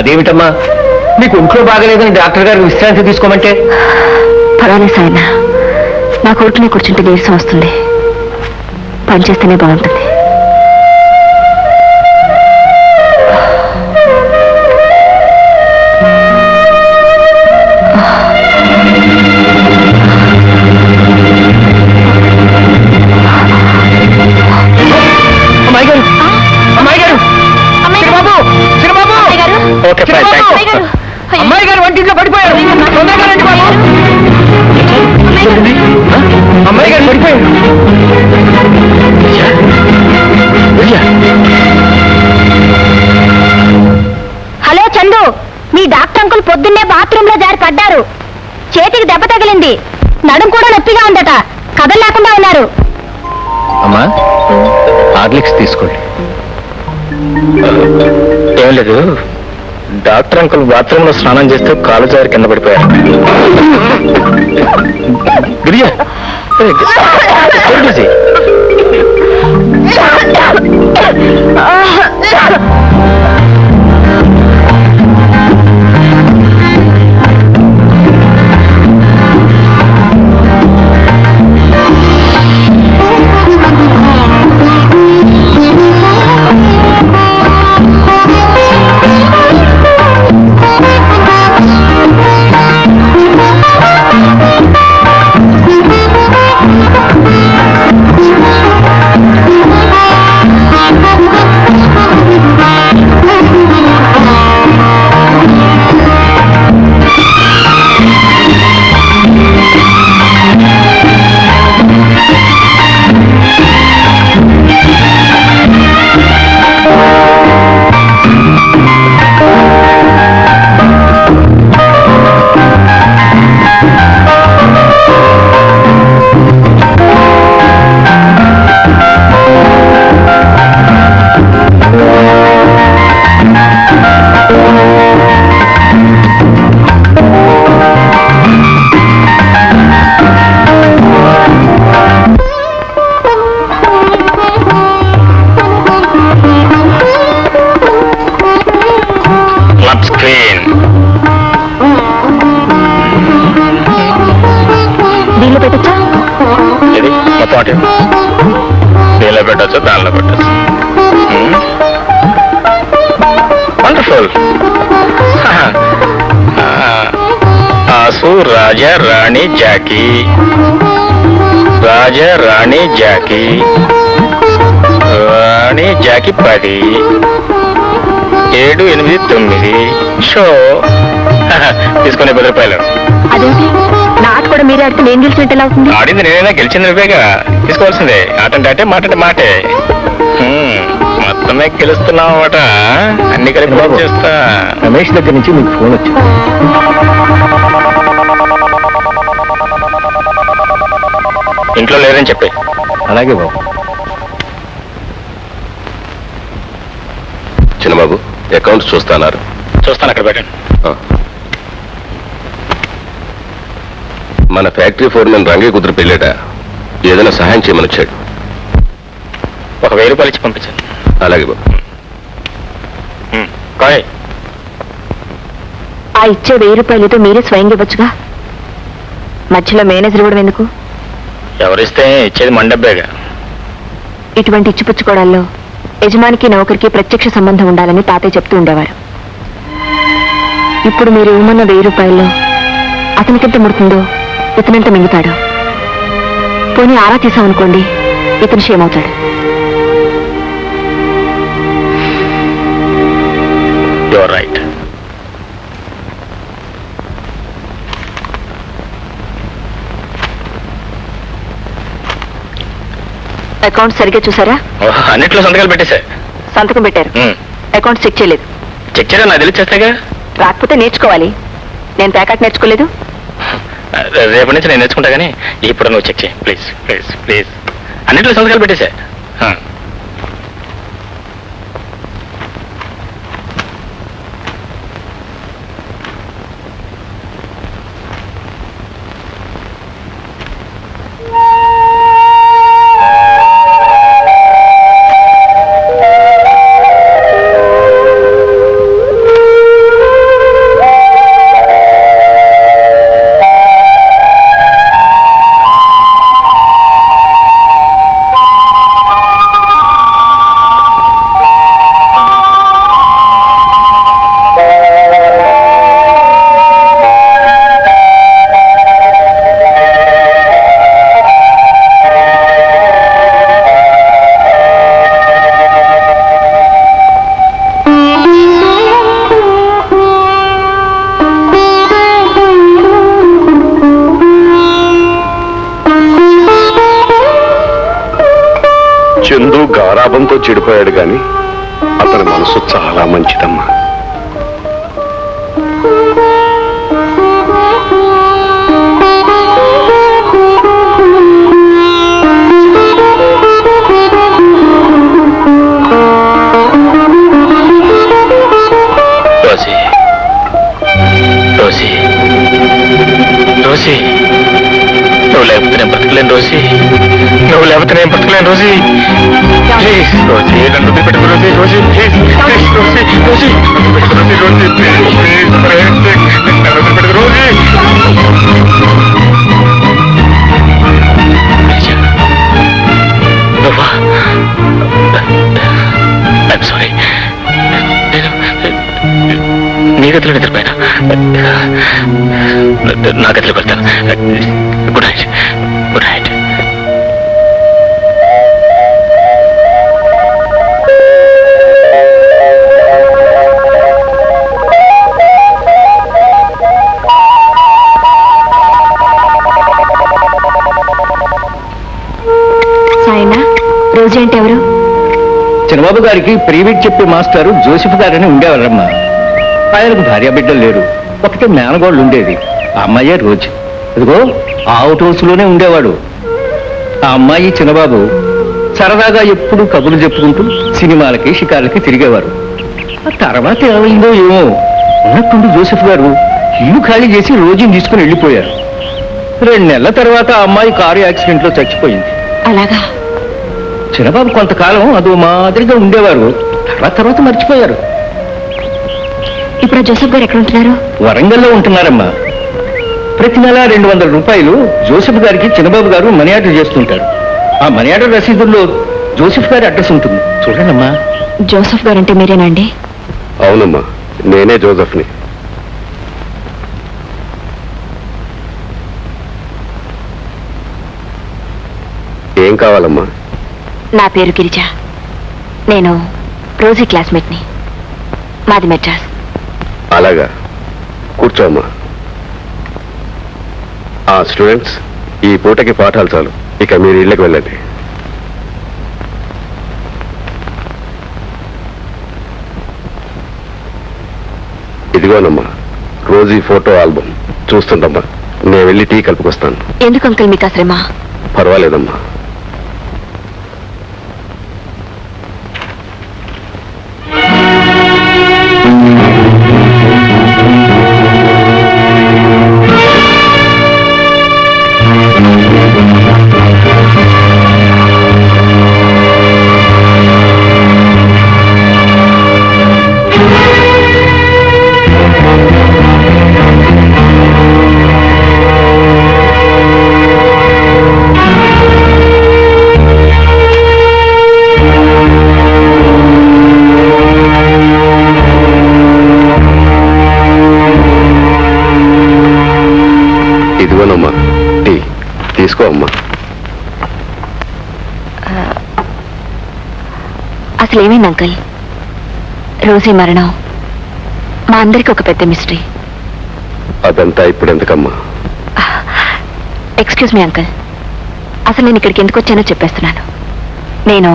అదేమిటమ్మా? మీకు ఒంట్లో బాగలేదని డాక్టర్ గారు విశ్రాంతి తీసుకోమంటే? పర్వాలేదు సాయన. నా కొడుకునే కూర్చుంటే నీరసం వస్తుంది. పని చేస్తేనే బాగుంటుంది. నడుం కూడా నొప్పిగా ఉందట. కథలు లేకుండా ఉన్నారు. అమ్మా హార్లిక్స్ తీసుకోండి. ఏం లేదు డాక్టర్ అంకుల్ బాత్రూమ్లో స్నానం చేస్తూ కాలు జారి కింద పడిపోయారు. గిరిజ రాణి జాకీ. రాజా రాణి జాకీ. రాణి జాకీ పది. ఏడు ఎనిమిది తొమ్మిది. షో. తీసుకునే పది రూపాయలు. అదేంటి? నా ఆట కూడా మీరే ఆడితే నేను గెలిచినట్టు ఎలా అవుతుంది? ఆడింది నేనైనా గెలిచింది నువ్వేగా? తీసుకోవాల్సిందే. ఆట అంటే అంటే మాట. అంటే మాటే హ్మ్, మొత్తమే గెలుస్తున్నావు అట. అన్ని కలిపి చేస్తా. రమేష్ దగ్గర నుంచి మీకు ఫోన్ వచ్చింది. ఇంట్లో లేరని చెప్పి. అలాగే బాబు. చిన్నబాబు అకౌంట్స్ చూస్తున్నారు. చూస్తాను అక్కడ పెట్టండి. మన ఫ్యాక్టరీ ఫోర్మెన్ రంగే కుదురు పెళ్ళాట. ఏదైనా సహాయం చేయమని వచ్చాడు. ఒక వెయ్యి రూపాయలు ఇచ్చి పంపించండి. అలాగే బాబు. కాయ్ ఆ ఇచ్చే వెయ్యి రూపాయలతో మీరే స్వయంగా ఇవ్వచ్చుగా? మధ్యలో మేనేజర్ ఇవ్వడం ఎందుకు? ఎవరిస్తే ఇచ్చేది మండబ్బేగా ఇటువంటి ఇచ్చిపుచ్చుకోవడాల్లో యజమానికి నౌకరికి ప్రత్యక్ష సంబంధం ఉండాలని తాతయ్య చెప్తూ ఉండేవారు. ఇప్పుడు మీరు ఇవ్వమన్న వెయ్యి రూపాయల్లో అతనికెంత ముడుతుందో ఇతనెంత మింగుతాడు. పోనీ ఆరా తీసామనుకోండి ఇతను క్షేమవుతాడు. యువర్ రైట్ అకౌంట్ సరిగ్గా చూసారా? అన్నిట్లో సంతకాలు పెట్టేశా. సంతకం పెట్టారు. అకౌంట్ చెక్ చేయలేదు. చెక్ చేయడం నాకు తెలిసి చేస్తాగా రాకపోతే నేర్చుకోవాలి. నేను ప్యాకెట్ నేర్చుకోలేదు. రేపటి నుంచి నేను నేర్చుకుంటా కానీ ఇప్పుడు నువ్వు చెక్ చేయి. Please please please. అన్నింటిలో సంతకాలు పెట్టేశా. గారాభంతో చెడిపోయాడు గాని అతని మనసు చాలా మంచిదమ్మా. రోసి. రోసి. రోసి. నువ్వు లేకపోతే నేను బ్రతకలేను రోసి. లేకపోతే నేను బ్రతకలేను రోసి. ప్లీజ్ రోసి నన్ను వదిలిపెట్టుకు రోసి రోసి ప్లీజ్ ప్లీజ్ రోసి రోసి నన్ను వదిలిపెట్టుకు రోసి రోసి ప్లీజ్ ప్లీజ్ నన్ను వదిలిపెట్టుకు రోసి. పిలిచా. నువ్వా సారీ నీ గదిలో నిద్రపోయినా? నా గదిలోకి వెళ్తాను. గుడ్ నైట్ గుడ్ నైట్ రోజు ఏంటి ఎవరు? చిన్నబాబు గారికి ప్రీవిట్ చెప్పే మాస్టారు జోసెఫ్ గారని ఉండేవారమ్మా. ఆయనకు భార్య బిడ్డలు లేరు. ఒకటే మేనగోళ్ళు ఉండేది ఆ అమ్మాయే రోజు. ఇదిగో ఆ అవుట్ హౌస్లోనే ఉండేవాడు. ఆ అమ్మాయి చిన్నబాబు సరదాగా ఎప్పుడు కబుర్లు చెప్పుకుంటూ సినిమాలకి షికార్లకి తిరిగేవారు. ఆ తర్వాత ఏమైందో ఏమో ఉన్నట్టుండి జోసెఫ్ గారు ఇల్లు ఖాళీ చేసి రోజుని తీసుకుని వెళ్ళిపోయారు. రెండు నెలల తర్వాత ఆ అమ్మాయి కారు యాక్సిడెంట్లో చచ్చిపోయింది. అలాగా? చిన్నబాబు కొంతకాలం అదో మాదిరిగా ఉండేవారు. తర్వాత తర్వాత మర్చిపోయారు. ఇప్పుడు జోసఫ్ గారు ఎక్కడ ఉంటున్నారు వరంగల్లో ఉంటున్నారమ్మా. ప్రతి నెల రెండు వందల రూపాయలు జోసెఫ్ గారికి చిన్నబాబు గారు మనీ ఆర్డర్ చేస్తుంటారు. ఆ మనీ ఆర్డర్ రసీదుల్లో జోసెఫ్ గారి అడ్రస్ ఉంటుంది. చూడండమ్మా. జోసఫ్ గారు అంటే మీరేనండి? అవునమ్మా నేనే జోసఫ్ని. ఏం కావాలమ్మా? నా పేరు గిరిజ. నేను రోజీ క్లాస్మేట్ని. మాది మెడ్రాస్. అలాగా. కూర్చోమ్మా. ఆ స్టూడెంట్స్ ఈ పూటకి పాఠాలు చాలు. ఇక మీరు ఇళ్ళకి వెళ్ళండి. ఇదిగోనమ్మా రోజు ఫోటో ఆల్బమ్. చూస్తుంటమ్మా నేను వెళ్ళి టీ కలుపుకొస్తాను. ఎందుకు అంకుల్ మీకు శ్రమ పర్వాలేదమ్మా. అసలు ఏమైంది అంకుల్? రోజీ మరణం. మా అందరికి ఒక పెద్ద మిస్టరీ. అదంతా ఇప్పుడు ఎందుకమ్మా ఎక్స్క్యూజ్ మీ అంకుల్. అసలు నేను ఇక్కడికి ఎందుకు వచ్చానో చెప్పేస్తున్నాను. నేను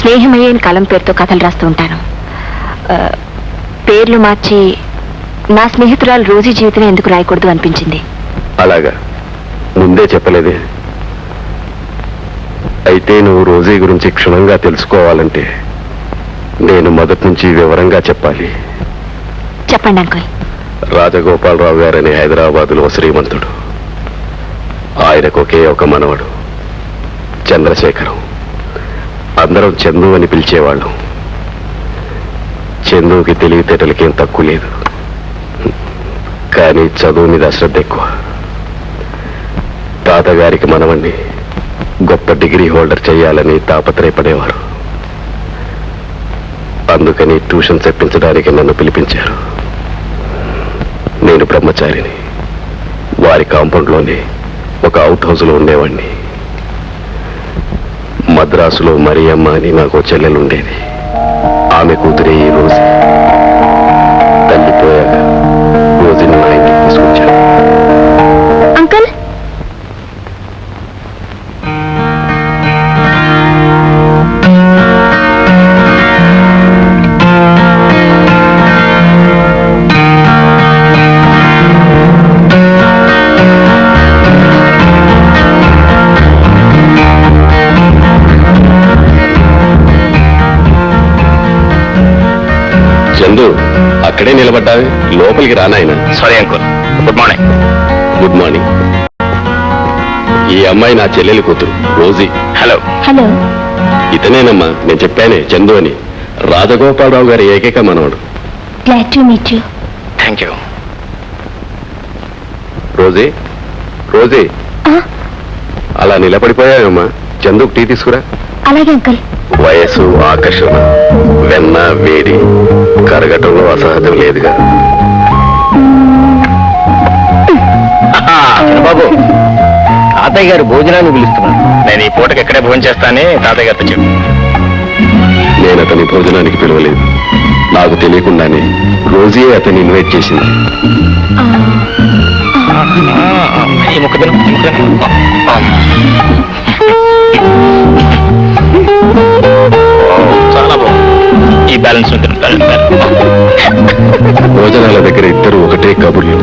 స్నేహమయ్యే కలం పేరుతో కథలు రాస్తూ ఉంటాను. పేర్లు మార్చి నా స్నేహితురాలు రోజీ జీవితమే ఎందుకు రాయకూడదు అనిపించింది. అలాగా. ముందే చెప్పలేదే? అయితే నువ్వు రోజీ గురించి క్షుణ్ణంగా తెలుసుకోవాలంటే నేను మొదటి నుంచి వివరంగా చెప్పాలి. చెప్పండి అంకుల్. రాజగోపాలరావు గారనే హైదరాబాదులో శ్రీమంతుడు. ఆయనకు ఒకే ఒక మనవడు చంద్రశేఖరం. అందరం చందు అని పిలిచేవాళ్ళం. చందుకి తెలివితేటలకేం తక్కువ లేదు. కానీ చదువు మీద అశ్రద్ధ ఎక్కువ. తాతగారికి మనవణ్ణి గొప్ప డిగ్రీ హోల్డర్ చేయాలని తాపత్రయపడేవారు. అందుకని ట్యూషన్ చెప్పించడానికి నన్ను పిలిపించారు. నేను బ్రహ్మచారిని. వారి కాంపౌండ్లోనే ఒక అవుట్ హౌస్లో ఉండేవాడిని మద్రాసులో మరియమ్మ అని నాకు చెల్లెలు ఉండేది ఆమె కూతురే ఈ రోజు. తల్లిపోయాక రోజుని మా ఇంటికి తీసుకొచ్చాను అక్కడే నిలబడ్డావి? లోపలికి రానాయన sorry uncle good morning good morning ఈ అమ్మాయి నా చెల్లెలి కూతురు రోజీ. హలో హలో ఇతనేనమ్మా నేను చెప్పానే చందు అని. రాజగోపాలరావు గారి ఏకైక మనవడు. Glad to meet you thank you Rosie Rosie. అలా నిలబడిపోయావమ్మా? చందుకు టీ తీసుకురా. అలాగే అంకుల్. వయసు ఆకర్షణ వెన్న వేడి కరగటంలో అసహజం లేదుగా. బాబు తాతయ్య గారు భోజనాన్ని పిలుస్తున్నారు. నేను ఈ పూటకి ఎక్కడే భోజనం చేస్తానని తాతయ్య గారితో చెప్పు. నేను అతని భోజనానికి పిలవలేదు. నాకు తెలియకుండానే రోజే అతన్ని ఇన్వైట్ చేసింది. చాలా బాగుంది. ఈ బ్యాలెన్స్ భోజనాల దగ్గర ఇద్దరు ఒకటే కబుర్లు.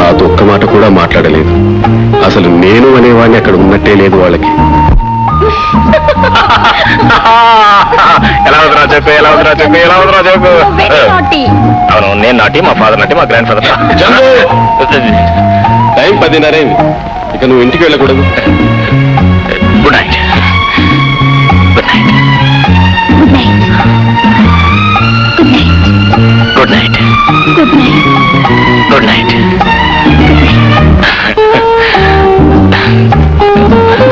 నాతో ఒక్క మాట కూడా మాట్లాడలేదు. అసలు నేను అనేవాడిని అక్కడ ఉన్నట్టే లేదు వాళ్ళకి. ఎలా అవుతున్నా చెప్పు ఎలా అవుతున్నా చెప్పు ఎలా అవుతున్నా చెప్పు? అవును నేను నాటి మా ఫాదర్ నాటి మా గ్రాండ్ ఫాదర్ టైం పదిన్నర అయింది ఇక నువ్వు ఇంటికి వెళ్ళకూడదు. Good night good night good night good night good night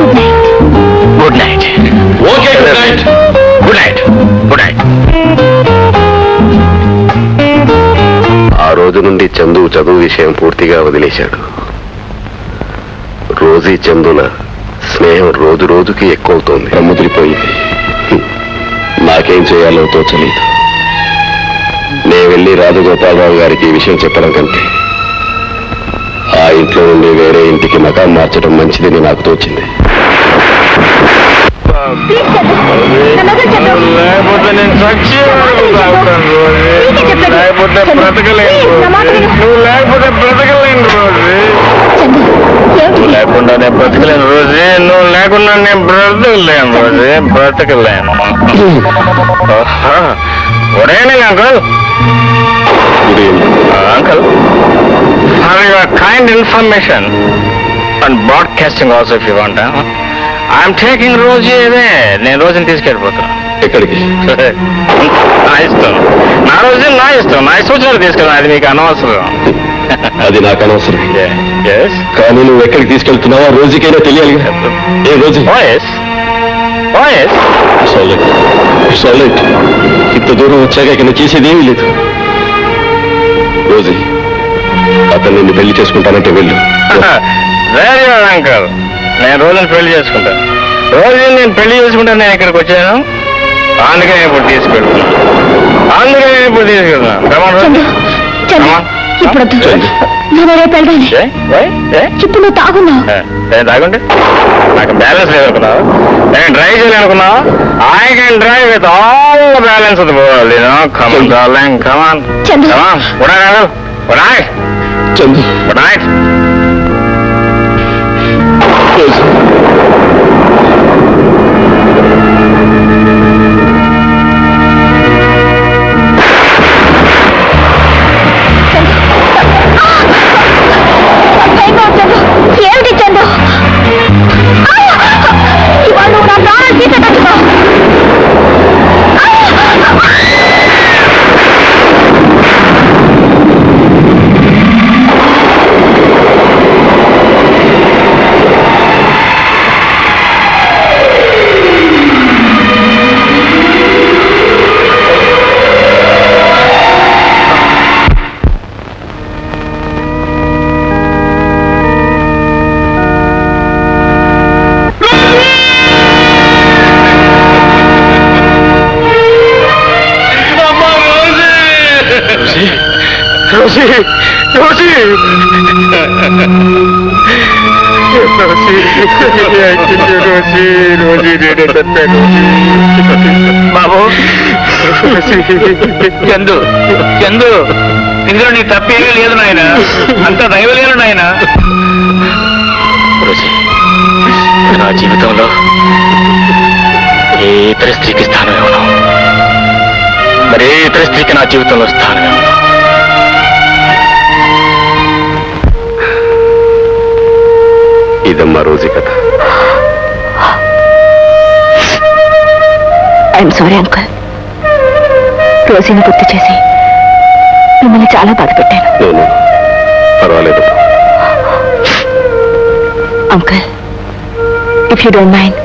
good night good night okay good night good night good night ఆ రోజు నుండి చందు చదువు విషయం పూర్తిగా వదిలేశాడు రోజీ చందుల స్నేహం రోజు రోజుకి ఎక్కువవుతోంది ప్రముదిరిపోయింది హ్మ్. నాకేం చేయాలో తోచలేదు నేను వెళ్ళి రాజగోపాలరావు గారికి ఈ విషయం చెప్పడం కంటే ఆ ఇంట్లో నుండి వేరే ఇంటికి మకాం మార్చడం మంచిదని నాకు తోచింది లేకపోతే నేను రోజు. లేకపోతే బ్రతకలేను. నువ్వు లేకపోతే బ్రతకలేను రోజు నువ్వు లేకుండా నేను బ్రతకలేను రోజు. నువ్వు లేకుండా నేను బ్రతకలేను రోజు. బ్రతకలేను. ఒరే uncle. Uncle. For your kind information and broadcasting also if you want I'm taking రోజు ఇదే. నేను రోజుని తీసుకెళ్ళిపోతున్నా. ఎక్కడికి? నా ఇష్టం. నా రోజు నా ఇష్టం. నా వచ్చినట్టు తీసుకెళ్ళాను. అది మీకు అనవసరం. అది నాకు అనవసరం. ఎస్ కానీ నువ్వు ఎక్కడికి తీసుకెళ్తున్నావో ఆ రోజుకైనా తెలియాలి ఏ రోజు? ఇంత దూరం వచ్చాక ఇక నేను చేసేదేమీ లేదు. రోజీ అతను నిన్ను పెళ్ళి చేసుకుంటానంటే వెళ్ళు. వెరీ గుడ్ అంకల్ నేను రోజుని పెళ్ళి చేసుకుంటాను రోజు నేను పెళ్ళి చేసుకుంటాను నేను ఇక్కడికి వచ్చాను. అందుకే ఇప్పుడు తీసుకెళ్తున్నాను అందుకే ఇప్పుడు తీసుకెళ్తున్నాను ఇప్పుడు నేను రేపు వెళ్దాను చెప్పు నువ్వు తాగున్నా. నేను తాగుంటే నాకు బ్యాలెన్స్ లేదు అనుకున్నా నేను డ్రైవ్ చేయాలనుకున్నా I can drive with all balance పోవాలి come on come on come on good night good night బాబు చందు చందు ఇందులో నీ తప్పేమీ లేదు నాయన. అంత దైవలేను నాయన. రోజీ నా జీవితంలో ఏ ఇతర స్త్రీకి స్థానం ఇవ్వను? మరే ఇతర స్త్రీకి నా జీవితంలో స్థానం రోజీ కథ. ఐఎమ్ సారీ అంకుల్ రోజీని గుర్తు చేసి మిమ్మల్ని చాలా బాధ పెట్టాను. నేను పర్వాలేదు. Uncle if you don't mind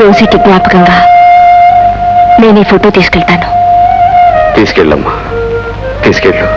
రోజీకి జ్ఞాపకంగా నేను ఈ ఫోటో తీసుకెళ్తాను. తీసుకెళ్ళమ్మా. తీసుకెళ్ళు.